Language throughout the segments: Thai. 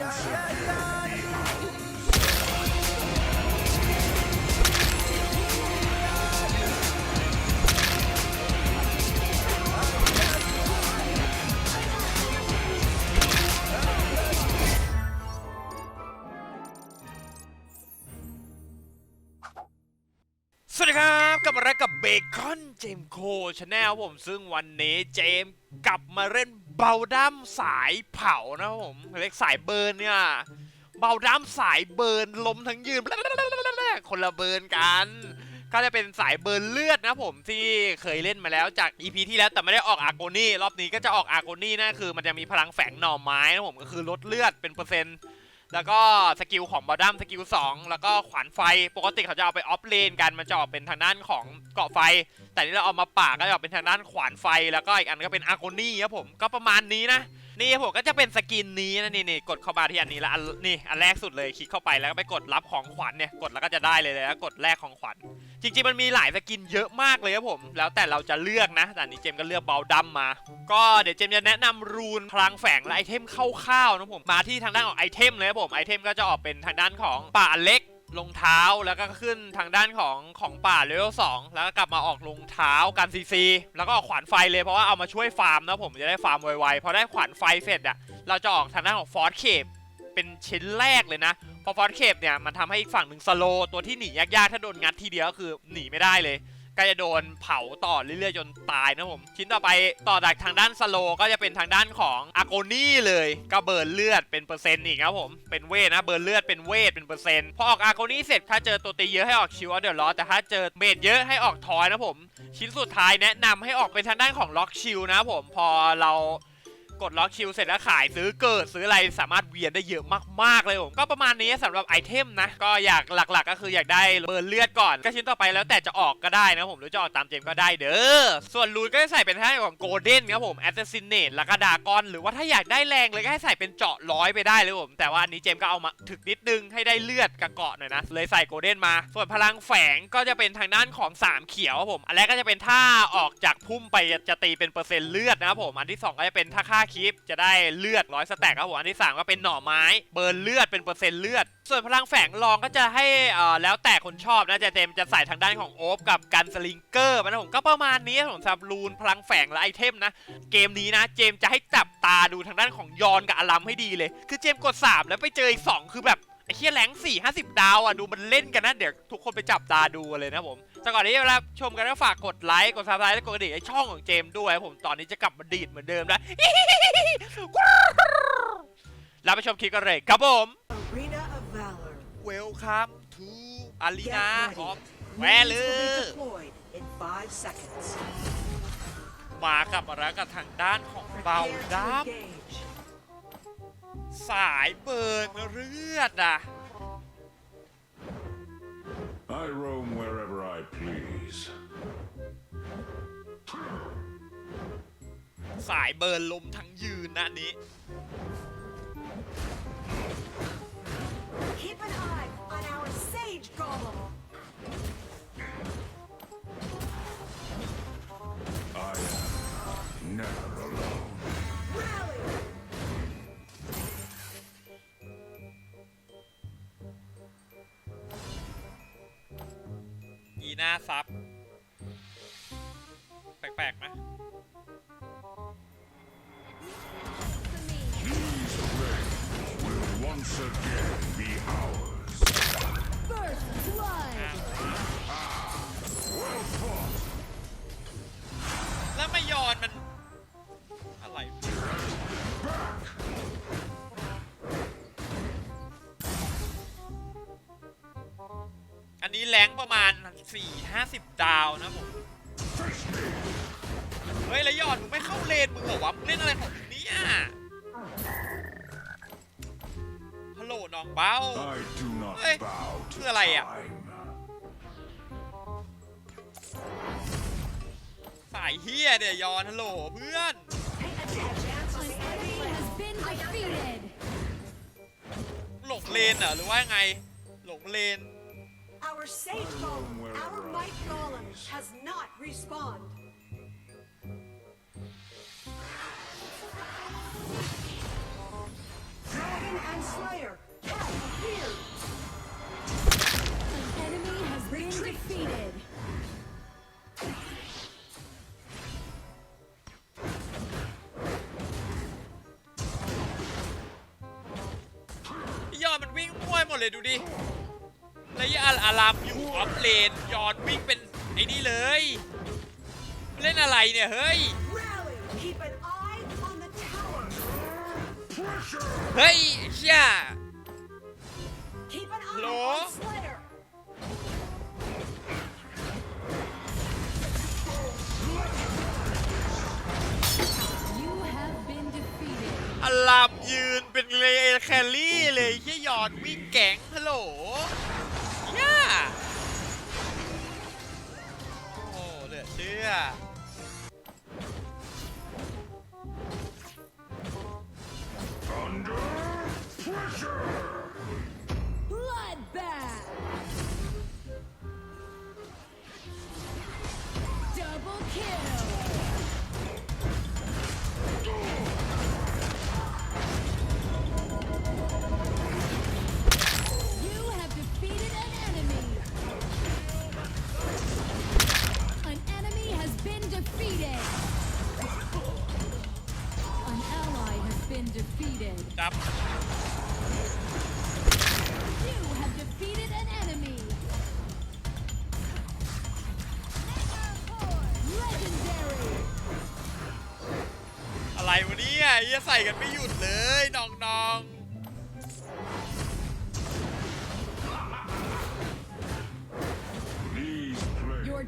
ส คอนเจมโคชาแนลผมซึ่งวันนี้เจมส์กลับมาเล่นเบาดั้มสายเผานะผมเรียกสายเบิร์นเนี่ยเบาดั้มสายเบิร์นล้มทั้งยืนคนละเบิร์นกัน ก็จะเป็นสายเบิร์นเลือดนะผมที่เคยเล่นมาแล้วจาก EP ที่แล้วแต่ไม่ได้ออกอาโกนี่รอบนี้ก็จะออกอาโกนี่นะคือ มันจะมีพลังแฝงหน่อไม้นะผมก็คือลดเลือดเป็นเปอร์เซ็นต์ แล้วก็สกิลของบอดัมสกิล2แล้วก็ขวานไฟปกติเขาจะเอาไปออฟเลนกันมันจะออกเป็นทางด้านของเกาะไฟ แต่นี่เราเอามาป่าก็จะออกเป็นทางด้านขวานไฟ แล้วก็อีกอันก็เป็นอาร์โกนี่ครับผมก็ประมาณนี้นะนี่ผมก็จะเป็นสกินนี้นะนี่นี่กดเข้ามาที่อันนี้แล้วอันนี่อันแรกสุดเลยคลิกเข้าไปแล้วก็ไปกดรับของขวัญเนี่ยกดแล้วก็จะได้เลยแล้วกดแลกของขวัญ จริงๆมันมีหลายสกินเยอะมากเลยครับผม แล้วแต่เราจะเลือกนะแต่อันนี้เจมก็เลือกเบลดัมมา ก็เดี๋ยวเจมจะแนะนำรูนพลังแฝงและไอเทมคร่าวๆนะผมมาที่ทางด้านของไอเทมเลยครับผมไอเทมก็จะออกเป็นทางด้านของป่าเล็กรองเท้าแล้วก็ขึ้นทางด้านของของป่าเลเวลสองแล้วก็กลับมาออกรองเท้ากันซีซีแล้วก็ออกขวานไฟเลยเพราะว่าเอามาช่วยฟาร์มนะผมจะได้ฟาร์มไวๆพอได้ขวานไฟเสร็จอะเราจะออกทางด้านของฟอร์สเคปเป็นชิ้นแรกเลยนะ พอฟอสเคปเนี่ยมันทำให้อีกฝั่งหนึ่งสโลตัวที่หนียากๆถ้าโดนงัดทีเดียวก็คือหนีไม่ได้เลย ก็จะโดนเผาต่อเรื่อยๆจนตายนะผมชิ้นต่อไปต่อจากทางด้านสโลก็จะเป็นทางด้านของอาโกนี่เลยก็เบิร์นเลือดเป็นเปอร์เซ็นต์อีกครับผมเป็นเวทนะเบิร์นเลือดเป็นเวทเป็นเปอร์เซ็นต์พอออกอาโกนี่เสร็จถ้าเจอตัวตีเยอะให้ออกชิวเดี๋ยวรอแต่ถ้าเจอเมดเยอะให้ออกทอยนะผม ชิ้นสุดท้ายแนะนำให้ออกเป็นทางด้านของล็อกชิลนะผมพอเรา กดล็อกชิลเสร็จแล้วขายซื้อเกิดซื้ออะไรสามารถเวียนได้เยอะมากๆเลยผมก็ประมาณนี้สำหรับไอเทมนะ ก็อยากหลักๆ ก็คืออยากได้เบิร์นเลือดก่อน ก็ชิ้นต่อไปแล้วแต่จะออกก็ได้นะผมหรือจะออกตามเจมก็ได้เด้อส่วนรูนก็จะใส่เป็นทางด้าของโกลเด้นครับผมแอสซินเนตแล้วก็ดากอน หรือว่าถ้าอยากได้แรงเลยก็ให้ใส่เป็นเจาะร้อยไปได้เลยผมแต่ว่าอันนี้เจมก็เอามาถึกนิดนึงให้ได้เลือดกับเกาะหน่อยนะเลยใส่โกลเด้นมา ส่วนพลังแฝงก็จะเป็นทางด้านของสามเขียวครับผมอันแรกก็จะเป็นถ้าออกจากพุ่มไปจะตีเป็นเปอร์เซ็นต์เลือดนะครับผมอันที่สองก็จะเป็นถ้าค่าคลิปจะได้เลือดร้อยสแต็กครับผมอันที่สามก็เป็นหน่อไม้ เบิร์นเลือดเป็นเปอร์เซ็นต์เลือด ส่วนพลังแฝงรองก็จะให้อ่อแล้วแต่คนชอบนะจะเต็มจะใส่ทางด้านของโอฟกับกันสลิงเกอร์นะผมก็ประมาณนี้ผมสำหรับรูนพลังแฝงและไอเทมนะ เกมนี้นะเจมจะให้จับตาดูทางด้านของยอนกับอลัมให้ดีเลย คือเจมกด3แล้วไปเจออีก2คือแบบ เฮียแรง4 50ดาวอะดูมันเล่นกันนะ เดี๋ยวทุกคนไปจับตาดูกันเลยนะผมแต่ก่อนที่เวลาชมกันก็ฝากกดไลค์กดซับสไครต์และกดกระดิ่งให้ช่องของเจมส์ด้วยผมตอนนี้จะกลับมาดีดเหมือนเดิมแล้วเราไปชมคลิปกันเลยครับผม Arena of Valor. Welcome to Arena Get of ready. Minions will Valor be deployed in five seconds. มากับมาแล้วกับทางด้านของเบา Prepare to ดับ engage. สายเบิร์นเลือดอะ I roam wherever I please. สายเบิร์นลมทั้งยืนนะอันนี้ Keep an eye on our Sage Golem. อีหน้าซับ แปลกๆนะแล้วไม่ยอนมัน อะไรอันนี้แรงประมาณ 4 50 ดาวนะผมเฮ้ยแล้วยอดมึงไม่เข้าเลนมึงเหรอวะมึงเล่นอะไรของมึงเนี่ยฮัลโหลน้องเบ้า I do not Hey, bow to คืออะไรอะ time. สายเฮียเนี่ยยอนฮัลโหลเพื่อน Pay attention. An enemy has been defeated! หลงเลนเหรอหรือว่าไงหลงเลน Our Sage Golem, our Might Golem, has not respawned. Dragon and Slayer has appeared. An enemy has been defeated. ยอนมันวิ่งมั่วหมดเลยดูดิ แล้วยอาอารามอยู่ออฟเลนยอนวิ่งเป็นไอ้นี่เลย เล่นอะไรเนี่ยเฮ้ย Rally! Keep an eye on the tower. เฮ้ยเชี่ย Keep an eye Hello? on Slayer. You have been defeated. อารามยืนเป็นเลแคลรี่เลยเชี่ยยอนวิ่งแก๊งฮัลโหล ชื่อ Under pressure! ใส่กันไม่หยุดเลยน้อง These players Your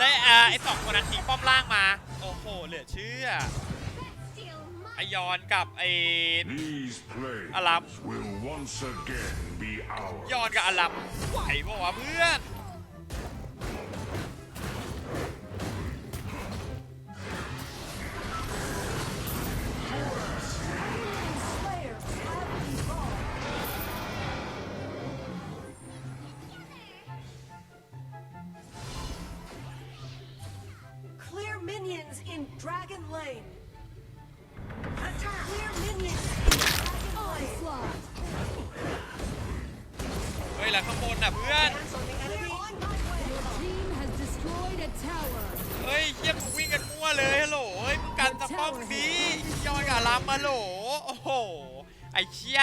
และ tower อ่าไอ้สองคนนั้นทิ้งป้อมล่างมา โอ้โห เหลือเชื่อไอยอนกับไอ These players Alam. will once again be ours. ยอนกับอารัมไหวปะวะเพื่อน minions in Dragon Lane. Attack! Clear minions in Dragon Lane. Onslaught. เฮ้ยแล้วข้างบนน่ะเพื่อน Hands on the enemy. On my way. Your team has destroyed a tower. เฮ้ยเยี่ยมงวิ่งกันมั่วเลยฮัลโหลเฮ้ยมึงกันสะป้อมดียอนกับอารัมมาโหลโอ้โหไอเชี่ย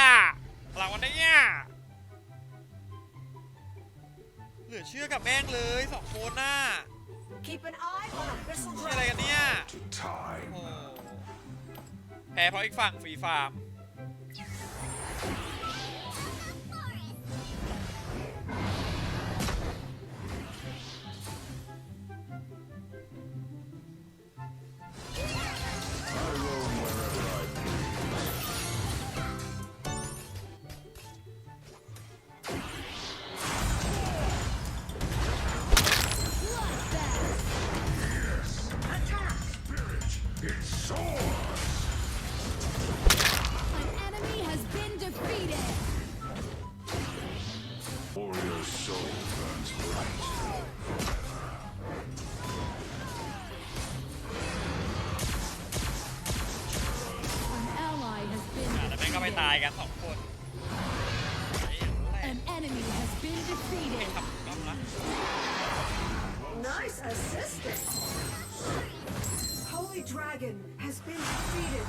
อะไรวะเนี่ยเหลือเชื่อกับแม่งเลยสองคนน่ะ Keep an eye on Abyssal เชี่ยอะไร Dragon. กันเนี่ย To time. โอ้แพ้เพราะอีกฝั่งฟรีฟาร์ม ก็ไปตายกันสองคนไอ้ An enemy has been เหี้ย defeated. ไม่ทำต้องละ Nice assistance. Holy Dragon has been defeated.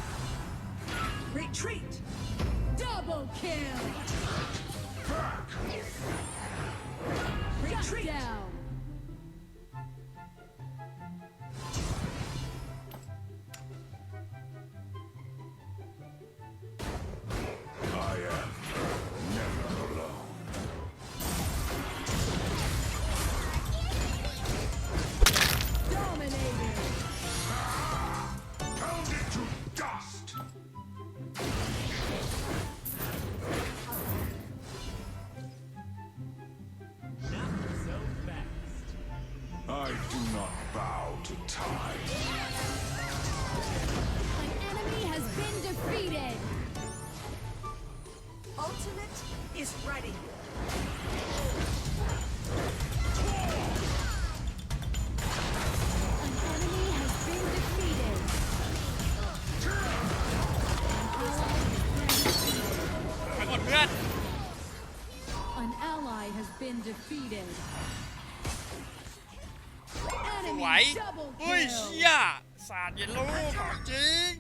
Retreat. Double kill. Retreat. Shut down. Bow to time. An enemy has been defeated. Ultimate is ready. An enemy has been defeated. An ally has been defeated. ส Enemy วย double เฮ้ย kill. เชี่ยสาดเยลโล่ของจริง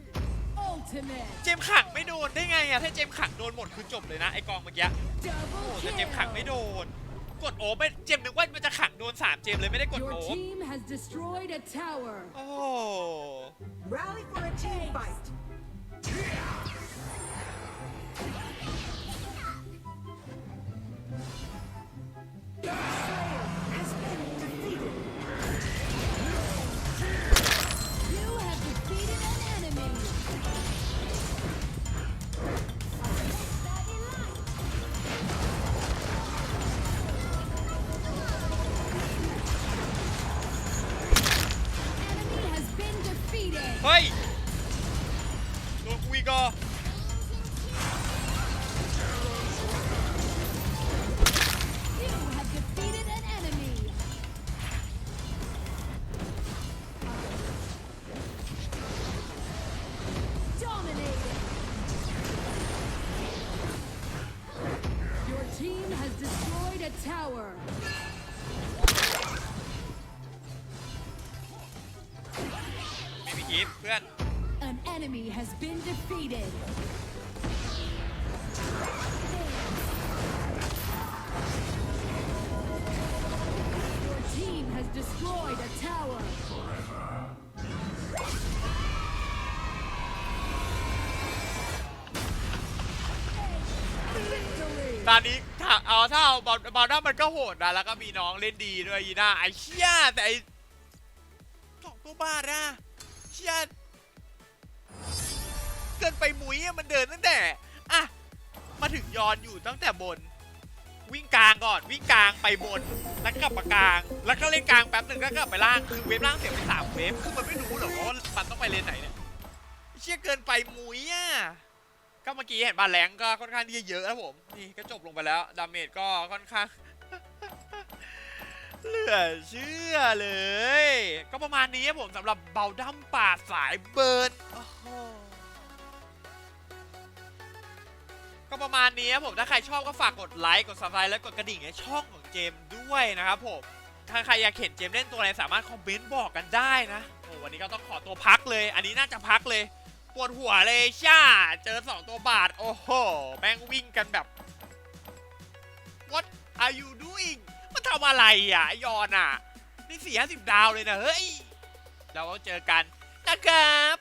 Ultimate เจมส์ขังไม่โดนได้ไงอะถ้าเจมส์ขังโดนหมดคือจบเลยนะไอกองเมื่อกี้โอ้ double แต่เจมส์ขังไม่โด kill. นกดโอ้ไม่เจมส์นึกว่ามันจะขังโดน3เจมส์เลยไม่ได้กด Your โอ้ team has destroyed a tower. โอ้ ฮ้ย ไม่มีกิฟเพื่อน An enemy has been defeated. Your team has destroyed a tower. Victory! ตอนนี้ถ้าเอาถ้าเอาบอลบอลด้ามันก็โหดนะแล้วก็มีน้องเล่นดีด้วยยีน่าไอ้เชี่ยแต่ไอ้สองตัวบาทอะ เชียเกินไปมุ้ยอะมันเดินตั้งแต่อะมาถึงยอนอยู่ตั้งแต่บน วิ่งกลางก่อน วิ่งกลางไปบน แล้วก็กลับมากลาง แล้วก็เล่นกลางแป๊บหนึ่งแล้วก็กลับไปล่าง คือเวฟล่างเสียไปสามเวฟ คือมันไม่รู้หรอกว่ามันต้องไปเลนไหนเนี่ย เชี่ยเกินไปมุ้ยอะก็เมื่อกี้เห็นบาแรงก็ค่อนข้างที่จะเยอะนะผม นี่ก็จบลงไปแล้ว ดาเมจก็ค่อนข้าง เหลือเชื่อเลย ก็ประมาณนี้ครับผมสำหรับเบาดั้มป่าสายเบิร์นโอ้โหก็ประมาณนี้ครับผมถ้าใครชอบก็ฝากกดไลค์กด subscribe และกดกระดิ่งในช่องของเจมด้วยนะครับผมถ้าใครอยากเห็นเจมเล่นตัวอะไรสามารถคอมเมนต์บอกกันได้นะโอ้วันนี้ก็ต้องขอตัวพักเลย อันนี้น่าจะพักเลยปวดหัวเลยช่าเจอสองตัวบาทโอ้โหแม่งวิ่งกันแบบ What are you doing ทำอะไรอะไอยอนอะ นี่สี่ห้าสิบดาวเลยนะ เฮ้ย เราเจอกันนะครับ